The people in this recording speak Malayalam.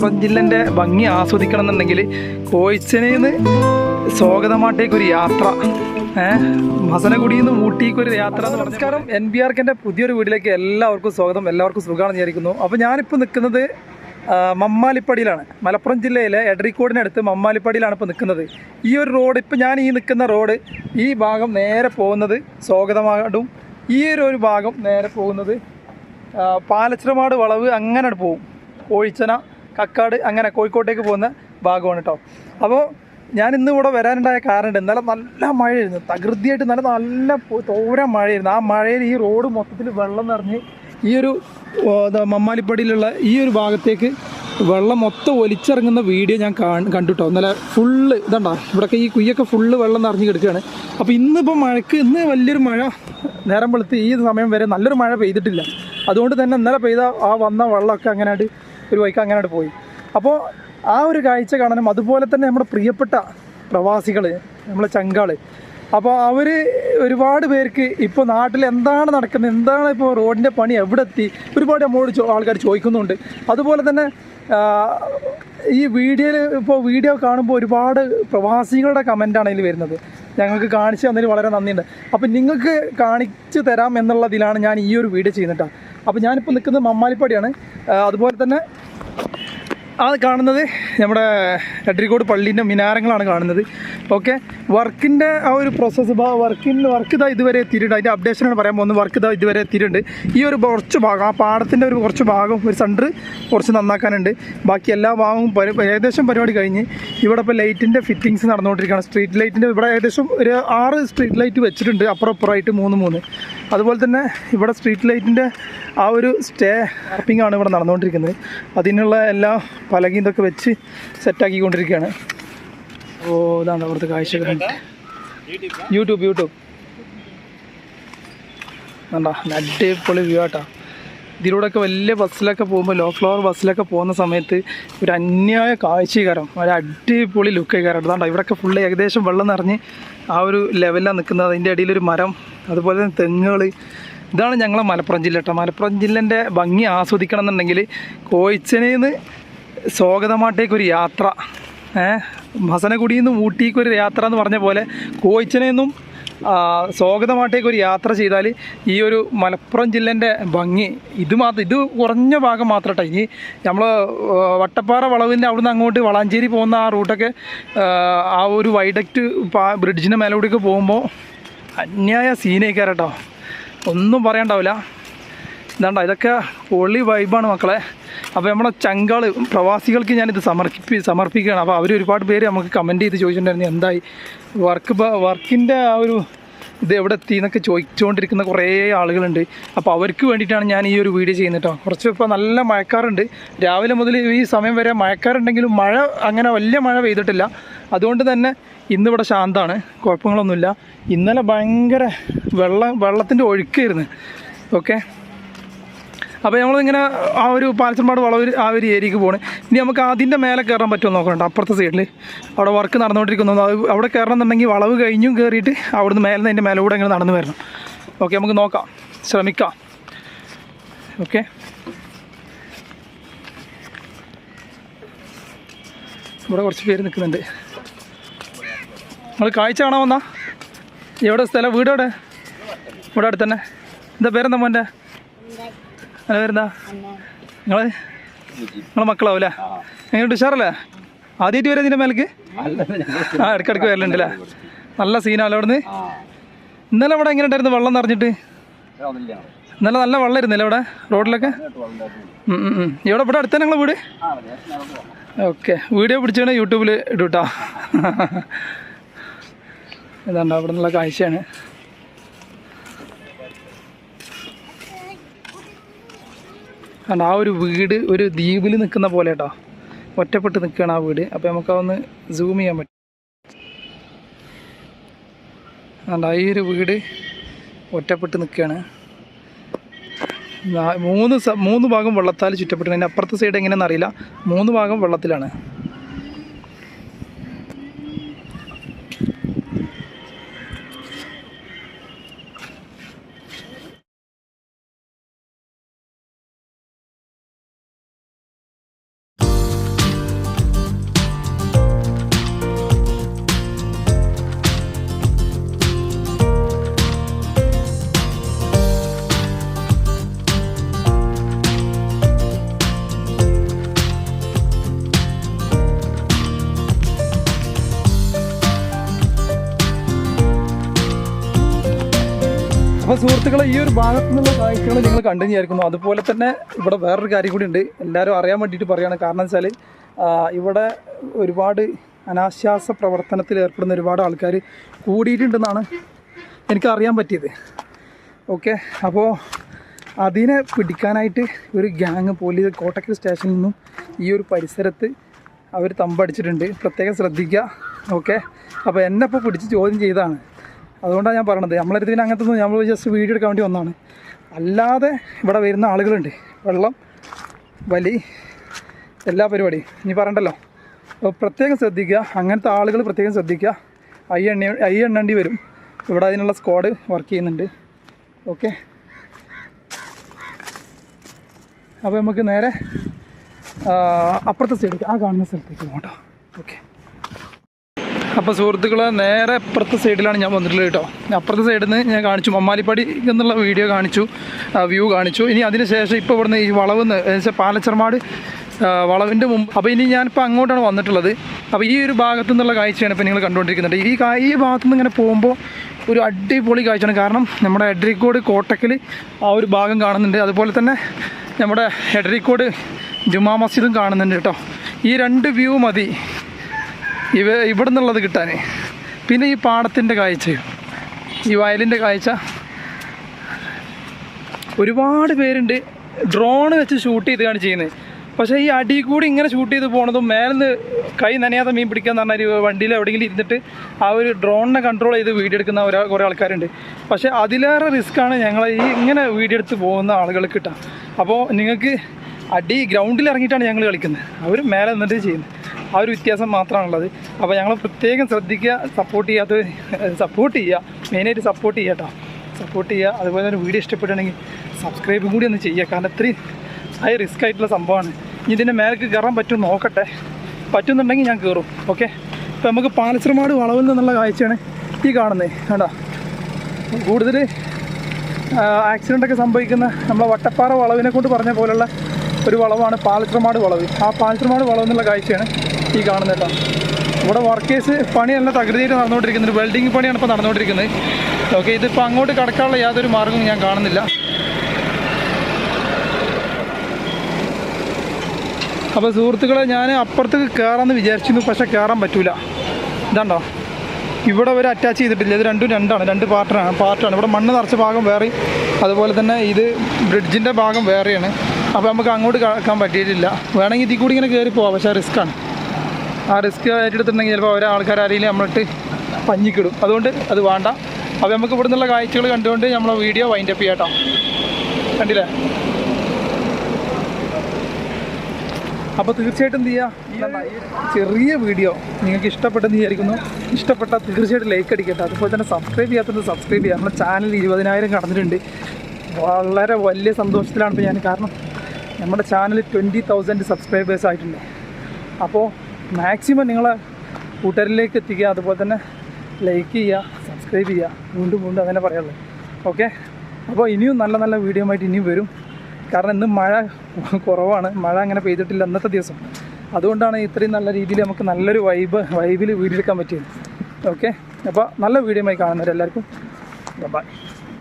മലപ്പുറം ജില്ലന്റെ ഭംഗി ആസ്വദിക്കണം എന്നുണ്ടെങ്കിൽ കോയിച്ചനേന്ന് സ്വാഗതമാട്ടേക്ക് ഒരു യാത്ര. ഏഹ് മസനഗുഡിയിൽ നിന്ന് ഊട്ടിക്ക് ഒരു യാത്ര നമസ്കാരം. എൻ ബി ആർക്കിന്റെ പുതിയൊരു വീട്ടിലേക്ക് എല്ലാവർക്കും സ്വാഗതം എല്ലാവർക്കും സുഖമാണെന്ന് വിചാരിക്കുന്നു. അപ്പോൾ ഞാനിപ്പോൾ നിൽക്കുന്നത് മമ്മാലിപ്പടിയിലാണ്. മലപ്പുറം ജില്ലയിലെ എഡറിക്കോടിനടുത്ത് മമ്മാലിപ്പടിയിലാണ് ഇപ്പോൾ നിൽക്കുന്നത്. ഈ ഒരു റോഡ് ഇപ്പോൾ ഞാൻ ഈ നിൽക്കുന്ന റോഡ് ഈ ഭാഗം നേരെ പോകുന്നത് സ്വാഗതമാടും. ഈ ഒരു ഒരു ഭാഗം നേരെ പോകുന്നത് പാലച്ചിറമാട് വളവ് അങ്ങനെ പോകും കോഴിച്ചന കക്കാട് അങ്ങനെ കോഴിക്കോട്ടേക്ക് പോകുന്ന ഭാഗമാണ് കേട്ടോ അപ്പോൾ ഞാൻ ഇന്ന് ഇവിടെ വരാനുണ്ടായ കാരണം ഇന്നലെ നല്ല മഴയായിരുന്നു. തകൃതിയായിട്ട് നല്ല നല്ല തോരം മഴയായിരുന്നു. ആ മഴയിൽ ഈ റോഡ് മൊത്തത്തിൽ വെള്ളം നിറഞ്ഞ് ഈ ഒരു മമ്മാലിപ്പടിയിലുള്ള ഈ ഒരു ഭാഗത്തേക്ക് വെള്ളം മൊത്തം ഒലിച്ചിറങ്ങുന്ന വീഡിയോ ഞാൻ കാണ് കണ്ടുട്ടോ ഇന്നലെ ഫുള്ള് ഇതണ്ട? ഇവിടെയൊക്കെ ഈ കുയ്യൊക്കെ ഫുള്ള് വെള്ളം നിറഞ്ഞ് കിടക്കുകയാണ്. അപ്പോൾ ഇന്നിപ്പോൾ മഴക്ക് ഇന്ന് വലിയൊരു മഴ നേരം വെളുത്ത് ഈ സമയം വരെ നല്ലൊരു മഴ പെയ്തിട്ടില്ല. അതുകൊണ്ട് തന്നെ ഇന്നലെ പെയ്ത ആ വന്ന വെള്ളമൊക്കെ അങ്ങനെയായിട്ട് ഒരു വൈക്ക് അങ്ങനെയായിട്ട് പോയി. അപ്പോൾ ആ ഒരു കാഴ്ച കാണാനും അതുപോലെ തന്നെ നമ്മുടെ പ്രിയപ്പെട്ട പ്രവാസികൾ നമ്മളെ ചങ്കാൾ. അപ്പോൾ അവർ ഒരുപാട് പേർക്ക് ഇപ്പോൾ നാട്ടിൽ എന്താണ് നടക്കുന്നത് എന്താണ് ഇപ്പോൾ റോഡിന്റെ പണി എവിടെ എത്തി ഒരുപാട് നമ്മളോട് ആൾക്കാർ ചോദിക്കുന്നുണ്ട്. അതുപോലെ തന്നെ ഈ വീഡിയോയിൽ ഇപ്പോൾ വീഡിയോ കാണുമ്പോൾ ഒരുപാട് പ്രവാസികളുടെ കമന്റാണ് ഇതിൽ വരുന്നത്. ഞങ്ങൾക്ക് കാണിച്ചു തന്നതിൽ വളരെ നന്ദിയുണ്ട്. അപ്പോൾ നിങ്ങൾക്ക് കാണിച്ചു തരാം എന്നുള്ളതിലാണ് ഞാൻ ഈ ഒരു വീഡിയോ ചെയ്യുന്നിട്ടാണ് അപ്പോൾ ഞാനിപ്പോൾ നിൽക്കുന്നത് മമ്മാലിപ്പടിയാണ്. അതുപോലെ തന്നെ ആ കാണുന്നത് നമ്മുടെ എഡ്രിക്കോട് പള്ളീന്റെ മിനാരങ്ങളാണ് കാണുന്നത്. ഓക്കെ വർക്കിന്റെ ആ ഒരു പ്രോസസ്സ് വർക്കിന്റെ വർക്ക് ഇതാ ഇതുവരെ എത്തിയിട്ടുണ്ട്. അതിന്റെ അപ്ഡേഷനാണ് പറയാൻ പോകുന്നത്. വർക്ക് ഇതാ ഇതുവരെ എത്തിയിട്ടുണ്ട്. ഈ ഒരു കുറച്ച് ഭാഗം ആ പാടത്തിന്റെ ഒരു കുറച്ച് ഭാഗം ഒരു സെന്റർ കുറച്ച് നന്നാക്കാനുണ്ട്. ബാക്കി എല്ലാ ഭാഗവും ഏകദേശം പരിപാടി കഴിഞ്ഞ് ഇവിടെ ഇപ്പോൾ ലൈറ്റിന്റെ ഫിറ്റിങ്സ് നടന്നുകൊണ്ടിരിക്കുകയാണ്. സ്ട്രീറ്റ് ലൈറ്റിന്റെ ഇവിടെ ഏകദേശം ഒരു ആറ് സ്ട്രീറ്റ് ലൈറ്റ് വെച്ചിട്ടുണ്ട്. അപ്പുറം അപ്പുറമായിട്ട് മൂന്ന് മൂന്ന്. അതുപോലെ തന്നെ ഇവിടെ സ്ട്രീറ്റ് ലൈറ്റിന്റെ ആ ഒരു സ്റ്റേ ആണ് ഇവിടെ നടന്നുകൊണ്ടിരിക്കുന്നത്. അതിനുള്ള എല്ലാ പലകയും ഇതൊക്കെ വെച്ച് സെറ്റാക്കിക്കൊണ്ടിരിക്കുകയാണ് ഓ ഇതാണ് അവിടുത്തെ കാഴ്ചകൾ? യൂട്യൂബ് യൂട്യൂബ് കണ്ടാ? അടിപൊളി വ്യൂ ആട്ടാ. ഇതിലൂടെയൊക്കെ വലിയ ബസ്സിലൊക്കെ പോകുമ്പോൾ ലോ ഫ്ലോർ ബസ്സിലൊക്കെ പോകുന്ന സമയത്ത് ഒരു അന്യായ കാഴ്ചകരം ഒരു അടിപൊളി ലുക്ക് കാരം അതുകൊണ്ട് ഇവിടെയൊക്കെ ഫുള്ള് ഏകദേശം വെള്ളം നിറഞ്ഞ് ആ ഒരു ലെവലിലാണ് നിൽക്കുന്നത് അതിന്റെ അടിയിലൊരു മരം അതുപോലെ തന്നെ തെങ്ങുകൾ ഇതാണ് ഞങ്ങളെ മലപ്പുറം ജില്ല കേട്ടോ മലപ്പുറം ജില്ലേന്റെ ഭംഗി ആസ്വദിക്കണം എന്നുണ്ടെങ്കിൽ കോയിച്ചനേന്ന് നിന്ന് ഒരു യാത്ര. ഏഹ്? മസനഗുഡിയിൽ നിന്നും ഊട്ടിക്ക് ഒരു യാത്ര എന്ന് പറഞ്ഞ പോലെ കോയിച്ചനെന്നും സ്വാഗതമായിട്ടേക്ക് ഒരു യാത്ര ചെയ്താൽ ഈ ഒരു മലപ്പുറം ജില്ലേന്റെ ഭംഗി ഇത് മാത്രം ഇത് കുറഞ്ഞ ഭാഗം മാത്രം കേട്ടോ ഇനി നമ്മൾ വട്ടപ്പാറ വളവിന്റെ അവിടുന്ന് അങ്ങോട്ട് വളാഞ്ചേരി പോകുന്ന ആ റൂട്ടൊക്കെ ആ, ഒരു വൈഡക്റ്റ് ബ്രിഡ്ജിന്റെ മേലോട്ടേക്ക് പോകുമ്പോൾ അന്യായ സീനൊക്കെ കേട്ടോ ഒന്നും പറയണ്ടാവില്ല. എന്താണ്ടോ ഇതൊക്കെ പൊള്ളി വൈബാണ് മക്കളെ. അപ്പോൾ നമ്മുടെ ചങ്കാൾ പ്രവാസികൾക്ക് ഞാനിത് സമർപ്പി സമർപ്പിക്കുകയാണ്. അപ്പോൾ അവർ ഒരുപാട് പേര് നമുക്ക് കമന്റ് ചെയ്ത് ചോദിച്ചിട്ടുണ്ടായിരുന്നു എന്തായി? വർക്ക് വർക്കിന്റെ ആ ഒരു ഇത് എവിടെ എത്തി എന്നൊക്കെ ചോദിച്ചുകൊണ്ടിരിക്കുന്ന കുറേ ആളുകളുണ്ട്. അപ്പോൾ അവർക്ക് വേണ്ടിയിട്ടാണ് ഞാൻ ഈ ഒരു വീഡിയോ ചെയ്യുന്നത് കേട്ടോ കുറച്ച് ഇപ്പോൾ നല്ല മഴക്കാറുണ്ട്. രാവിലെ മുതൽ ഈ സമയം വരെ മഴക്കാറുണ്ടെങ്കിലും മഴ അങ്ങനെ വലിയ മഴ പെയ്തിട്ടില്ല. അതുകൊണ്ട് തന്നെ ഇന്നിവിടെ ശാന്തമാണ് കുഴപ്പങ്ങളൊന്നുമില്ല. ഇന്നലെ ഭയങ്കര വെള്ളം വെള്ളത്തിന്റെ ഒഴുക്കായിരുന്നു ഓക്കെ അപ്പോൾ നമ്മളിങ്ങനെ ആ ഒരു പാലച്ചമ്പാട് വളവ് ആ ഒരു ഏരിയക്ക് പോകണം ഇനി നമുക്ക് അതിന്റെ മേലെ കയറാൻ പറ്റുമോ നോക്കണ്ട അപ്പുറത്തെ സൈഡിൽ അവിടെ വർക്ക് നടന്നുകൊണ്ടിരിക്കുന്നു. അവിടെ കയറണം എന്നുണ്ടെങ്കിൽ വളവ് കഴിഞ്ഞും കയറിയിട്ട് അവിടുന്ന് മേലെ അതിന്റെ മേലെ കൂടെ ഇങ്ങനെ നടന്നു വരണം. ഓക്കെ നമുക്ക് നോക്കാം. ശ്രമിക്കാം. ഓക്കെ ഇവിടെ കുറച്ച് പേര് നിൽക്കുന്നുണ്ട്. നമ്മൾ കാഴ്ച കാണാൻ വന്നാ? എവിടെ സ്ഥലം? വീട് എവിടെ? ഇവിടെ അടുത്ത് തന്നെ എന്താ പേരെന്താ മോന്റെ? അല്ല പേരെന്താ? നിങ്ങൾ നിങ്ങളെ? മക്കളാവൂലേ എങ്ങനെയുണ്ട്? ഉഷാറല്ലേ? ആദ്യമായിട്ട് വരാം ഇതിന്റെ മേലേക്ക്? ആ ഇടയ്ക്കിടയ്ക്ക് വരലുണ്ട് അല്ലേ നല്ല സീനാണല്ലോ അവിടുന്ന്. ഇന്നലെ അവിടെ എങ്ങനെ ഉണ്ടായിരുന്നു വെള്ളം നിറഞ്ഞിട്ട്? ഇന്നലെ നല്ല വെള്ളം ഇരുന്നില്ല ഇവിടെ റോഡിലൊക്കെ. ഇവിടെ ഇവിടെ അടുത്ത ഞങ്ങളെ വീട്? ഓക്കെ. വീഡിയോ പിടിച്ചാണ് യൂട്യൂബിൽ ഇടൂട്ടാ. ഇതാണ്ടോ അവിടെ നിന്നുള്ള കാഴ്ചയാണ്. കാരണം ആ ഒരു വീട് ഒരു ദ്വീപിൽ നിൽക്കുന്ന പോലെ കേട്ടോ ഒറ്റപ്പെട്ട് നിൽക്കുകയാണ് ആ വീട്. അപ്പോൾ നമുക്ക് അതൊന്ന് സൂം ചെയ്യാൻ പറ്റും. അതുകൊണ്ട് ഈ ഒരു വീട് ഒറ്റപ്പെട്ട് നിൽക്കുകയാണ് മൂന്ന് മൂന്ന് ഭാഗം വെള്ളത്താൽ ചുറ്റപ്പെട്ടു അതിന്റെ അപ്പുറത്തെ സൈഡ് എങ്ങനെയാണെന്ന് അറിയില്ല. മൂന്ന് ഭാഗം വെള്ളത്തിലാണ്. അപ്പോൾ സുഹൃത്തുക്കളെ ഈ ഒരു ഭാഗത്തു നിന്നുള്ള കാഴ്ചകൾ നിങ്ങൾ കണ്ടു വിചാരിക്കുന്നു അതുപോലെ തന്നെ ഇവിടെ വേറൊരു കാര്യം കൂടി ഉണ്ട്. എല്ലാവരും അറിയാൻ വേണ്ടിയിട്ട് പറയുകയാണ്. കാരണം വെച്ചാൽ ഇവിടെ ഒരുപാട് അനാശ്വാസ പ്രവർത്തനത്തിൽ ഏർപ്പെടുന്ന ഒരുപാട് ആൾക്കാർ കൂടിയിട്ടുണ്ടെന്നാണ് എനിക്ക് അറിയാൻ പറ്റിയത്. ഓക്കെ? അപ്പോൾ അതിനെ പിടിക്കാനായിട്ട് ഒരു ഗ്യാങ് പോലീസ് കോട്ടക്കൽ സ്റ്റേഷനിൽ നിന്നും ഈ ഒരു പരിസരത്ത് അവർ തമ്പടിച്ചിട്ടുണ്ട്. പ്രത്യേകം ശ്രദ്ധിക്കുക. ഓക്കെ? അപ്പോൾ എന്നെ ഇപ്പോൾ പിടിച്ച് ചോദ്യം ചെയ്തതാണ്. അതുകൊണ്ടാണ് ഞാൻ പറയണത്. നമ്മളടുത്തിന് അങ്ങനത്തെ ഒന്നും നമ്മൾ ജസ്റ്റ് വീഡിയോ എടുക്കാൻ വേണ്ടി വന്നതാണ് അല്ലാതെ ഇവിടെ വരുന്ന ആളുകളുണ്ട്. വെള്ളം വലി എല്ലാ പരിപാടിയും. ഇനി പറയണ്ടല്ലോ. അപ്പോൾ പ്രത്യേകം ശ്രദ്ധിക്കുക. അങ്ങനത്തെ ആളുകൾ പ്രത്യേകം ശ്രദ്ധിക്കുക. ഐ എണ്ണ ഐ എണ്ണേണ്ടി വരും. ഇവിടെ അതിനുള്ള സ്ക്വാഡ് വർക്ക് ചെയ്യുന്നുണ്ട്. ഓക്കെ അപ്പോൾ നമുക്ക് നേരെ അപ്പുറത്തെ സൈഡിലേക്ക് ആ കാണുന്ന സ്ഥലത്തേക്ക് പോകട്ടോ ഓക്കെ അപ്പോൾ സുഹൃത്തുക്കളെ നേരെ അപ്പുറത്തെ സൈഡിലാണ് ഞാൻ വന്നിട്ടുള്ളത് കേട്ടോ. അപ്പുറത്തെ സൈഡിൽ നിന്ന് ഞാൻ കാണിച്ചു. മമ്മാലിപ്പടി എന്നുള്ള വീഡിയോ കാണിച്ചു വ്യൂ കാണിച്ചു. ഇനി അതിനുശേഷം ഇപ്പോൾ ഇവിടുന്ന് ഈ വളവ് വെച്ചാൽ പാലച്ചർമാട് വളവിന്റെ മുമ്പ് അപ്പോൾ ഇനി ഞാനിപ്പോൾ അങ്ങോട്ടാണ് വന്നിട്ടുള്ളത്. അപ്പോൾ ഈ ഒരു ഭാഗത്തു നിന്നുള്ള കാഴ്ചയാണ് ഇപ്പോൾ നിങ്ങൾ കണ്ടുകൊണ്ടിരിക്കുന്നത്. ഈ ഈ ഭാഗത്തു നിന്ന് ഇങ്ങനെ പോകുമ്പോൾ ഒരു അടിപൊളി കാഴ്ചയാണ്. കാരണം നമ്മുടെ എഡ്രിക്കോട് കോട്ടക്കൽ ആ ഒരു ഭാഗം കാണുന്നുണ്ട്. അതുപോലെ തന്നെ നമ്മുടെ എഡ്രിക്കോട് ജുമാ മസ്ജിദും കാണുന്നുണ്ട് കേട്ടോ. ഈ രണ്ട് വ്യൂ മതി. ഇവ ഇവിടെ നിന്നുള്ളത് കിട്ടാനേ. പിന്നെ ഈ പാടത്തിന്റെ കാഴ്ചയും ഈ വയലിന്റെ കാഴ്ച. ഒരുപാട് പേരുണ്ട്. ഡ്രോൺ വെച്ച് ഷൂട്ട് ചെയ്താണ് ചെയ്യുന്നത്. പക്ഷേ ഈ അടി കൂടി ഇങ്ങനെ ഷൂട്ട് ചെയ്ത് പോണതും മേലെന്ന് കൈ നനയാതെ മീൻ പിടിക്കുക എന്ന് പറഞ്ഞാൽ വണ്ടിയിൽ എവിടെയെങ്കിലും ഇരുന്നിട്ട് ആ ഒരു ഡ്രോണിനെ കൺട്രോൾ ചെയ്ത് വീഡിയോ എടുക്കുന്ന ഒരാ കുറേ ആൾക്കാരുണ്ട്. പക്ഷേ അതിലേറെ റിസ്ക്കാണ് ഞങ്ങൾ ഈ ഇങ്ങനെ വീഡിയോ എടുത്ത് പോകുന്ന ആളുകൾക്ക് കിട്ടാം അപ്പോൾ നിങ്ങൾക്ക് അടി ഗ്രൗണ്ടിൽ ഇറങ്ങിയിട്ടാണ് ഞങ്ങൾ കളിക്കുന്നത്. അവർ മേലെ നിന്നിട്ട് ചെയ്യുന്നത്. ആ ഒരു വ്യത്യാസം മാത്രമാണുള്ളത്. അപ്പോൾ ഞങ്ങൾ പ്രത്യേകം ശ്രദ്ധിക്കുക സപ്പോർട്ട് ചെയ്യാത്ത സപ്പോർട്ട് ചെയ്യുക. മെയിനായിട്ട് സപ്പോർട്ട് ചെയ്യുക കേട്ടോ സപ്പോർട്ട് ചെയ്യുക. അതുപോലെ തന്നെ വീഡിയോ ഇഷ്ടപ്പെടുകയാണെങ്കിൽ സബ്സ്ക്രൈബ് കൂടി ഒന്ന് ചെയ്യുക. കാരണം ഇത്രയും ഹൈ റിസ്ക് ആയിട്ടുള്ള സംഭവമാണ്. ഇനി ഇതിന്റെ മേലേക്ക് കയറാൻ പറ്റും നോക്കട്ടെ. പറ്റുന്നുണ്ടെങ്കിൽ ഞാൻ കയറും. ഓക്കെ ഇപ്പോൾ നമുക്ക് പാലച്ചിറമാട് വളവിൽ നിന്നുള്ള കാഴ്ചയാണ് ഈ കാണുന്നത് കേട്ടോ കൂടുതൽ ആക്സിഡന്റ് ഒക്കെ സംഭവിക്കുന്ന നമ്മളെ വട്ടപ്പാറ വളവിനെ കൊണ്ട് പറഞ്ഞ പോലുള്ള ഒരു വളവാണ് പാലച്ചിറമാട് വളവ്. ആ പാലച്ചിറമാട് വളവ് എന്നുള്ള കാഴ്ചയാണ് ഈ കാണുന്ന കേട്ടോ ഇവിടെ വർക്കേഴ്സ് പണി നല്ല തകൃതിയായിട്ട് നടന്നുകൊണ്ടിരിക്കുന്നുണ്ട് വെൽഡിങ് പണിയാണ് ഇപ്പോൾ നടന്നുകൊണ്ടിരിക്കുന്നത്. ഓക്കെ ഇതിപ്പോൾ അങ്ങോട്ട് കടക്കാനുള്ള യാതൊരു മാർഗവും ഞാൻ കാണുന്നില്ല. അപ്പോൾ സുഹൃത്തുക്കളെ ഞാൻ അപ്പുറത്തേക്ക് കയറാമെന്ന് വിചാരിച്ചിരുന്നു പക്ഷേ കയറാൻ പറ്റൂല. ഇതാണ്ടോ? ഇവിടെ വരെ അറ്റാച്ച് ചെയ്തിട്ടില്ല. ഇത് രണ്ടും രണ്ടാണ്. രണ്ട് പാർട്ടാണ് പാർട്ടാണ് ഇവിടെ മണ്ണ് നിറച്ച ഭാഗം വേറെ അതുപോലെ തന്നെ ഇത് ബ്രിഡ്ജിന്റെ ഭാഗം വേറെയാണ്. അപ്പോൾ നമുക്ക് അങ്ങോട്ട് കടക്കാൻ പറ്റിയിട്ടില്ല. വേണമെങ്കിൽ ഇതിൽ കൂടി ഇങ്ങനെ കയറി പോവാം പക്ഷേ റിസ്ക്കാണ് ആ റിസ്ക് ഏറ്റെടുത്തിട്ടുണ്ടെങ്കിൽ ചിലപ്പോൾ ഓരോ ആൾക്കാർ ആരെങ്കിലും നമ്മളിട്ട് പഞ്ഞിക്കിടും. അതുകൊണ്ട് അത് വേണ്ട. അപ്പോൾ നമുക്ക് ഇവിടെ നിന്നുള്ള കാഴ്ചകൾ കണ്ടുകൊണ്ട് നമ്മൾ വീഡിയോ വൈൻഡപ്പ് ചെയ്യാട്ടോ. കണ്ടില്ലേ? അപ്പോൾ തീർച്ചയായിട്ടും എന്ത് ചെയ്യുക ചെറിയ വീഡിയോ നിങ്ങൾക്ക് ഇഷ്ടപ്പെട്ടെന്ന് വിചാരിക്കുന്നു. ഇഷ്ടപ്പെട്ടാൽ തീർച്ചയായിട്ടും ലൈക്ക് അടിക്കട്ടെ. അതുപോലെ തന്നെ സബ്സ്ക്രൈബ് ചെയ്യാത്തത് സബ്സ്ക്രൈബ് ചെയ്യുക നമ്മുടെ ചാനൽ ഇരുപതിനായിരം കടന്നിട്ടുണ്ട്. വളരെ വലിയ സന്തോഷത്തിലാണ് ഇപ്പോൾ ഞാൻ. കാരണം നമ്മുടെ ചാനൽ ട്വന്റി തൗസൻഡ് സബ്സ്ക്രൈബേഴ്സ് ആയിട്ടുണ്ട്. അപ്പോൾ മാക്സിമം നിങ്ങളെ കൂട്ടരിലേക്ക് എത്തിക്കുക അതുപോലെ തന്നെ ലൈക്ക് ചെയ്യുക സബ്സ്ക്രൈബ് ചെയ്യുക. വീണ്ടും വീണ്ടും അങ്ങനെ പറയുള്ളൂ ഓക്കെ അപ്പോൾ ഇനിയും നല്ല നല്ല വീഡിയോ ആയിട്ട് ഇനിയും വരും. കാരണം ഇന്ന് മഴ കുറവാണ്. മഴ അങ്ങനെ പെയ്തിട്ടില്ല അന്നത്തെ ദിവസം. അതുകൊണ്ടാണ് ഇത്രയും നല്ല രീതിയിൽ നമുക്ക് നല്ലൊരു വൈബ് വൈബിൽ വീഡിയോ എടുക്കാൻ പറ്റിയത്. ഓക്കെ അപ്പോൾ നല്ല വീഡിയോ ആയി കാണുന്നവരെല്ലാവർക്കും. ബൈ